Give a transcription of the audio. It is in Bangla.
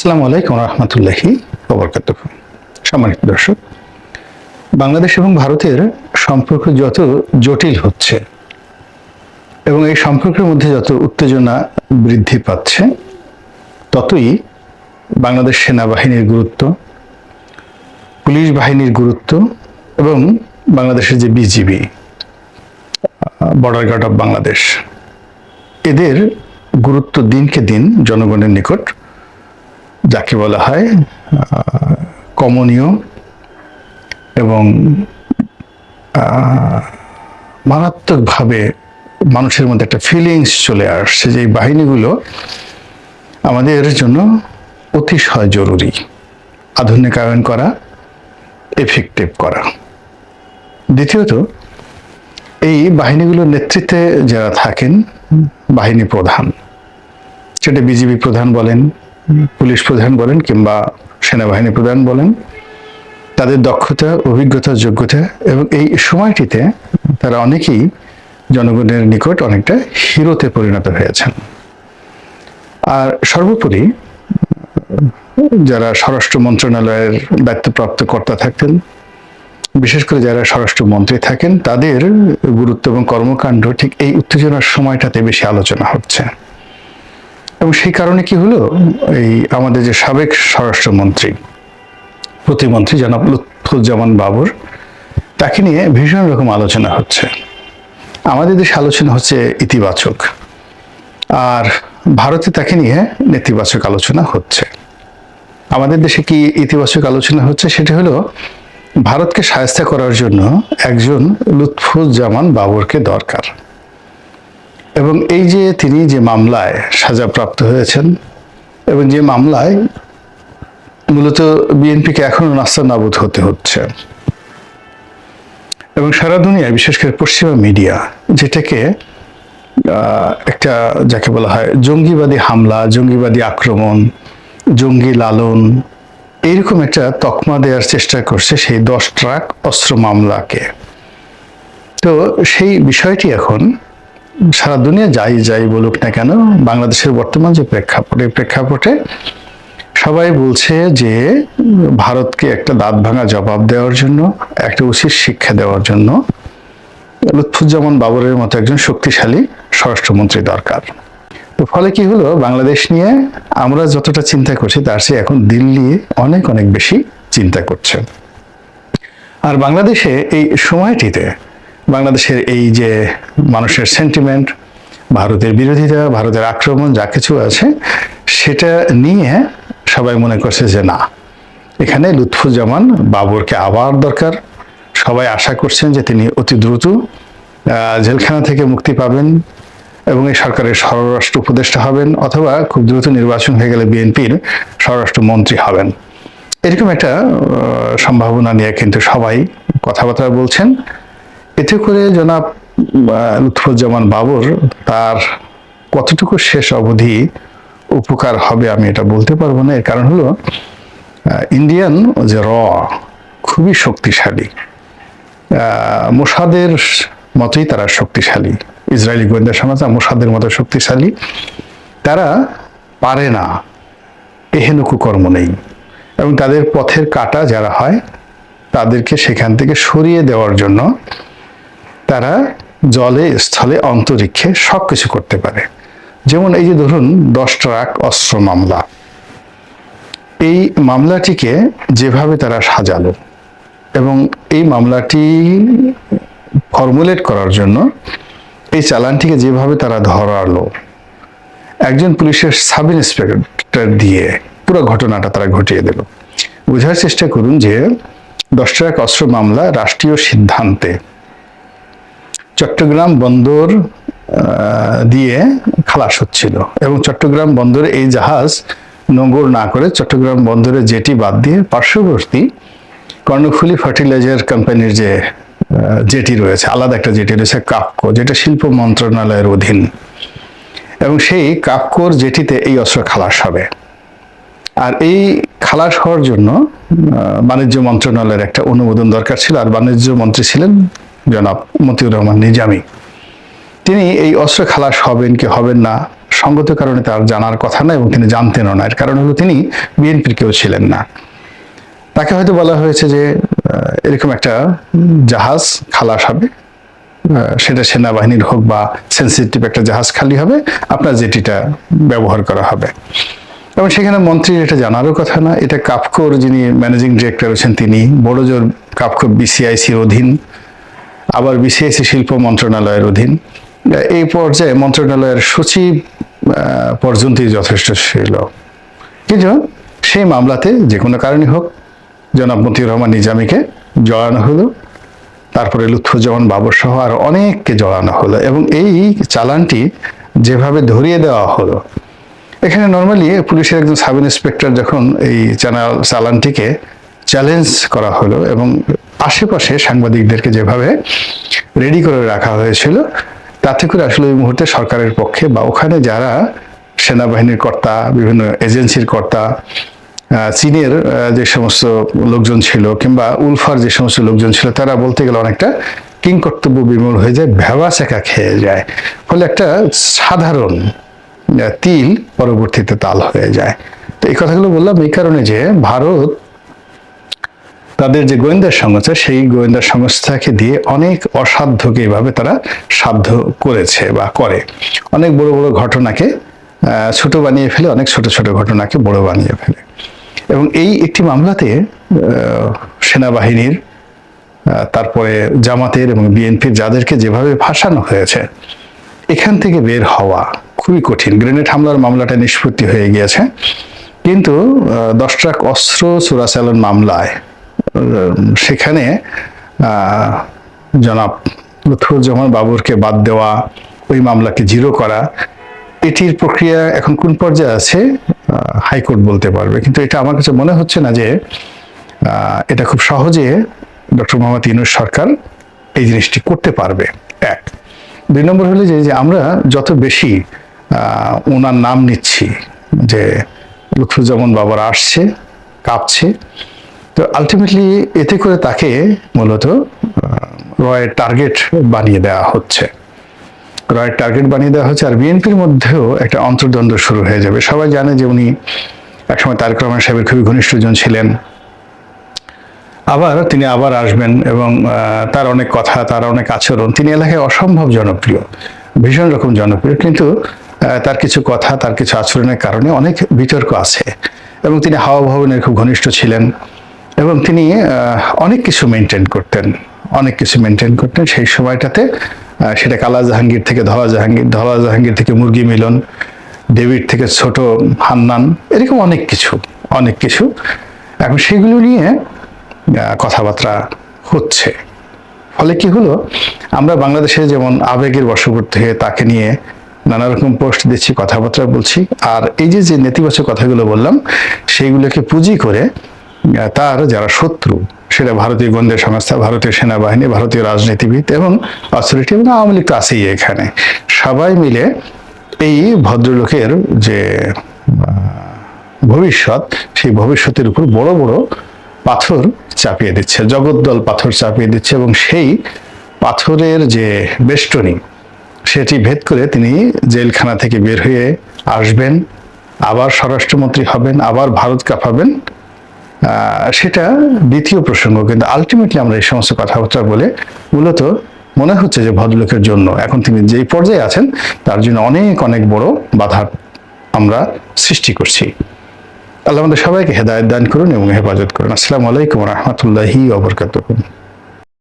আসসালামু আলাইকুম রহমতুল্লাহি ওবরকাত সম্মানিত দর্শক, বাংলাদেশ এবং ভারতের সম্পর্ক যত জটিল হচ্ছে এবং এই সম্পর্কের মধ্যে যত উত্তেজনা বৃদ্ধি পাচ্ছে, ততই বাংলাদেশ সেনাবাহিনীর গুরুত্ব, পুলিশ বাহিনীর গুরুত্ব এবং বাংলাদেশের যে BGB, border guard of Bangladesh, এদের গুরুত্ব দিনকে দিন জনগণের নিকট যাকে বলা হয় কমনীয় এবং মারাত্মকভাবে মানুষের মধ্যে একটা ফিলিংস চলে আসছে যে বাহিনীগুলো আমাদের জন্য অতিশয় জরুরি। আধুনিকায়ন করা এফেক্টিভ করা। দ্বিতীয়ত, এই বাহিনীগুলোর নেতৃত্বে যারা থাকেন, বাহিনী প্রধান, সেটা বিজিবি প্রধান বলেন পুলিশ প্রধান বলেন কিংবা সেনাবাহিনী প্রধান বলেন, তাদের দক্ষতা, অভিজ্ঞতা, যোগ্যতা এবং এই সময়টিতে তারা অনেকেই জনগণের নিকট অনেকটা হিরোতে পরিণত হয়েছেন। আর সর্বোপরি যারা স্বরাষ্ট্র মন্ত্রণালয়ের দায়িত্বপ্রাপ্ত কর্তা থাকতেন, বিশেষ করে যারা স্বরাষ্ট্র মন্ত্রী থাকেন, তাদের গুরুত্ব এবং কর্মকাণ্ড ঠিক এই উত্তেজনার সময়টাতে বেশি আলোচনা হচ্ছে। এবং সেই কারণে কি হলো? এই আমাদের যে সাবেক স্বরাষ্ট্রমন্ত্রী, প্রতিমন্ত্রী জনাব লুৎফুজ্জামান বাবর, তাকে নিয়ে ভীষণ রকম আলোচনা হচ্ছে। আমাদের দেশে আলোচনা হচ্ছে ইতিবাচক, আর ভারতে তাকে নিয়ে নেতিবাচক আলোচনা হচ্ছে। আমাদের দেশে কি ইতিবাচক আলোচনা হচ্ছে? সেটা হলো, ভারতকে সাহায্য করার জন্য একজন লুৎফুজ্জামান বাবরকে দরকার। এবং এই যে তিনি যে মামলায় সাজাপ্রাপ্ত হয়েছেন এবং যে মামলায় মূলত বিএনপিকে এখনও নাস্তা নাবুদ হতে হচ্ছে এবং সারা দুনিয়ায়, বিশেষ করে পশ্চিমা মিডিয়া, যেটাকে একটা যাকে বলা হয় জঙ্গিবাদী হামলা, জঙ্গিবাদী আক্রমণ, জঙ্গি লালন, এইরকম একটা তকমা দেওয়ার চেষ্টা করছে সেই দশ ট্রাক অস্ত্র মামলাকে। তো সেই বিষয়টি এখন সারা দুনিয়া যাই যাই বলুক না কেন, বাংলাদেশের বর্তমান যে প্রেক্ষাপট প্রেক্ষাপটে সবাই বলছে যে ভারতকে একটা দাঁত ভাঙা জবাব দেওয়ার জন্য, একটা উচিত শিক্ষা দেওয়ার জন্য লুৎফুজ্জামান বাবরের মতো একজন শক্তিশালী স্বরাষ্ট্রমন্ত্রী দরকার। তো ফলে কি হলো? বাংলাদেশ নিয়ে আমরা যতটা চিন্তা করছি, তার চেয়ে এখন দিল্লি অনেক অনেক বেশি চিন্তা করছে। আর বাংলাদেশে এই সময়টিতে বাংলাদেশের এই যে মানুষের সেন্টিমেন্ট ভারতের বিরোধিতা, ভারতের আক্রমণ, যা কিছু আছে, সেটা নিয়ে সবাই মনে করছে যে না। এখানে লুৎফুজ্জামান বাবরকে আবার দরকার। সবাই আশা করছেন যে তিনি অতি দ্রুত জেলখানা থেকে মুক্তি পাবেন এবং এই সরকারের স্বরাষ্ট্র উপদেষ্টা হবেন অথবা খুব দ্রুত নির্বাচন হয়ে গেলে বিএনপির স্বরাষ্ট্র মন্ত্রী হবেন। এরকম একটা সম্ভাবনা নিয়ে কিন্তু সবাই কথাবার্তা বলছেন। এতে করে জনাব লুৎফুজ্জামান বাবর তার কতটুকু শেষ অবধি উপকার হবে আমি এটা বলতে পারব না। এর কারণ হলো ইন্ডিয়ান যে র, খুবই শক্তিশালী। মোসাদের মতোই তারা শক্তিশালী। ইসরায়েলি গোয়েন্দা সমাজ মোসাদের মতো শক্তিশালী। তারা পারে না, এহেনুকু কর্ম নেই। এবং তাদের পথের কাটা যারা হয়, তাদেরকে সেখান থেকে সরিয়ে দেওয়ার জন্য তারা জলে, স্থলে, অন্তরিক্ষে সব কিছু করতে পারে। যেমন এই যে ধরুন, দশ ট্রাক অস্ত্র মামলা। এই মামলাটিকে যেভাবে তারা সাজালো এবং এই মামলাটি ফর্মুলেট করার জন্য এই চালানটিকে যেভাবে তারা ধরালো, একজন পুলিশের সাব ইন্সপেক্টর দিয়ে পুরো ঘটনাটা তারা ঘটিয়ে দিল। বোঝার চেষ্টা করুন যে দশ টাকা অস্ত্র মামলা রাষ্ট্রীয় সিদ্ধান্তে চট্টগ্রাম বন্দর দিয়ে খালাস হচ্ছিল। এবং চট্টগ্রাম বন্দরে এই জাহাজ নোঙ্গর না করে চট্টগ্রাম বন্দরে জেটি বাদ দিয়ে পার্শ্ববর্তী কর্ণফুলি ফার্টিলাইজার কোম্পানির যে জেটি রয়েছে, আলাদা একটা জেটি রয়েছে, কাপকো, যেটা শিল্প মন্ত্রণালয়ের অধীন। এবং সেই কাপকোর জেটিতে এই অস্ত্র খালাস হবে। আর এই খালাস হওয়ার জন্য বাণিজ্য মন্ত্রণালয়ের একটা অনুমোদন দরকার ছিল, আর বাণিজ্য মন্ত্রী ছিলেন জনাব মতিউর রহমান নিজামী তিনি এই অস্ত্র খালাস হবেন কি হবেন না, সঙ্গত কারণে তার জানার কথা না এবং তিনি জানতেনও না। এর কারণ হলো তিনি বিএনপির কেউ ছিলেন না। তাকে হয়তো বলা হয়েছে যে এরকম একটা জাহাজ খালাস হবে। সেটা সেনাবাহিনীর হোক বা সেন্সিটিভ একটা জাহাজ খালি হবে। আপনার জেটিটা ব্যবহার করা হবে। এবং সেখানে মন্ত্রীর এটা জানারও কথা না। এটা কাপকোর যিনি ম্যানেজিং ডিরেক্টর আছেন, তিনি বড়জোর কাপকো বিসিআইসির অধীন। আবার বিসিআইসি শিল্প মন্ত্রণালয়ের অধীন। এই পর্যায়ে মন্ত্রণালয়ের সচিব পর্যন্তই যথেষ্ট ছিল। কিন্তু সেই মামলাতে যে কোনো কারণে হোক, জনাব মতিউর রহমান নিজামীকে জড়ানো হলো, তারপরে লুৎফুজ্জামান বাবর সহ আর অনেককে জড়ানো হলো এবং এই চালানটি যেভাবে ধরিয়ে দেওয়া হলো, এখানে নর্মালি পুলিশের একজন সাব ইন্সপেক্টর যখন এই চ্যানেল চালানটিকে চ্যালেঞ্জ করা হলো এবং আশেপাশে সাংবাদিকদেরকে যেভাবে রেডি করে রাখা হয়েছিল, তাতে করে আসলে ওই মুহূর্তে সরকারের পক্ষে বা ওখানে যারা সেনাবাহিনীর কর্তা, বিভিন্ন এজেন্সির কর্তা চীনের যে সমস্ত লোকজন ছিল কিংবা উলফার যে সমস্ত লোকজন ছিল, তারা বলতে গেলে অনেকটা কিং কর্তব্য বিমূল হয়ে যায় ভেবা চেকা খেয়ে যায়। ফলে একটা সাধারণ তিল পরবর্তীতে তাল হয়ে যায়। তো এই কথাগুলো বললাম এই কারণে যে ভারত তাদের যে গোয়েন্দা সংস্থা সেই গোয়েন্দা সংস্থাকে দিয়ে অনেক অসাধ্যকে এভাবে তারা সাধ্য করেছে বা করে। অনেক বড় বড় ঘটনাকে ছোট বানিয়ে ফেলে, অনেক ছোট ছোট ঘটনাকে বড় বানিয়ে ফেলে। এবং এই একটি মামলাতে সেনাবাহিনীর তারপরে জামাতের এবং বিএনপির যাদেরকে যেভাবে ফাঁসানো হয়েছে, এখান থেকে বের হওয়া খুবই কঠিন। গ্রেনেড হামলার মামলাটা নিষ্পত্তি হয়ে গিয়েছে। কিন্তু দশ ট্রাক অস্ত্র, চোরাচালান মামলায় সেখানে জনাব লুৎফুজ্জামান বাবুরকে বাদ দেওয়া, ওই মামলাকে জিরো করা, এটির প্রক্রিয়া এখন কোন পর্যায়ে আছে? হাইকোর্ট বলতে পারবে। কিন্তু এটা আমার কাছে মনে হচ্ছে না যে এটা খুব সহজে ডক্টর মোহাম্মদ ইউনুস সরকার এই জিনিসটি করতে পারবে। এক। দুই নম্বর হলো যে যে আমরা যত বেশি ওনার নাম নিচ্ছি, যে লুৎফুজ্জামান বাবার আসছে, কাঁপছে তো আলটিমেটলি এতে করে তাকে মূলত রয়ের টার্গেট বানিয়ে দেওয়া হচ্ছে। রয়ের টার্গেট বানিয়ে দেওয়া হচ্ছে আর বিএনপির মধ্যেও একটা অন্তর্দ্বন্দ্ব শুরু হয়ে যাবে। সবাই জানে যে উনি একসময় তারেক রহমান সাহেবের খুবই ঘনিষ্ঠজন ছিলেন। আবার তিনি আবার আসবেন এবং তার অনেক কথা, তার অনেক আচরণ, তিনি এলাকায় অসম্ভব জনপ্রিয়, ভীষণ রকম জনপ্রিয়। কিন্তু তার কিছু কথা, তার কিছু আচরণের কারণে অনেক বিতর্ক আছে এবং তিনি হাওয়া ভবনের খুব ঘনিষ্ঠ ছিলেন। এবং তিনি অনেক কিছু মেনটেন করতেন, অনেক কিছু মেনটেন করতেন। সেই সময়টাতে সেটা কালা জাহাঙ্গীর থেকে ধলা জাহাঙ্গীর ধলা জাহাঙ্গীর থেকে মুরগি মিলন, ডেভিড থেকে ছোট হান্নান, এরকম অনেক কিছু অনেক কিছু। এখন সেগুলো নিয়ে কথাবার্তা হচ্ছে। ফলে কি হলো? আমরা বাংলাদেশে যেমন আবেগের বশবর্তী হয়ে তাকে নিয়ে নানা রকম পোস্ট দিচ্ছি, কথাবার্তা বলছি, আর এই যে যে নেতিবাচক কথাগুলো বললাম সেইগুলোকে পুঁজি করে তার যারা শত্রু, সেটা ভারতীয় গোয়েন্দা সংস্থা, ভারতীয় সেনাবাহিনী, ভারতীয় রাজনীতিবিদ এবং অথরিটি এবং আওয়ামী লীগ তো আছেই এখানে। সবাই মিলে এই ভদ্রলোকের যে ভবিষ্যৎ, সেই ভবিষ্যতের উপর বড় বড় পাথর চাপিয়ে দিচ্ছে, জগদ্দল পাথর চাপিয়ে দিচ্ছে এবং সেই পাথরের যে বেষ্টনী, সেটি ভেদ করে তিনি জেলখানা থেকে বের হয়ে আসবেন, আবার স্বরাষ্ট্রমন্ত্রী হবেন, আবার ভারত কাঁপাবেন সেটা দ্বিতীয় প্রসঙ্গ, কিন্তু আলটিমেটলি আমরা এই সমস্ত কথাবার্তা বলে মূলত মনে হচ্ছে যে ভদ্রলোকের জন্য এখন তিনি যেই পর্যায়ে আছেন, তার জন্য অনেক অনেক বড় বাধা আমরা সৃষ্টি করছি। আল্লাহ আমাদের সবাইকে হেদায়ত দান করুন এবং হেফাজত করুন। আসসালামু আলাইকুম রহমতুল্লাহি ওবরকাতুহ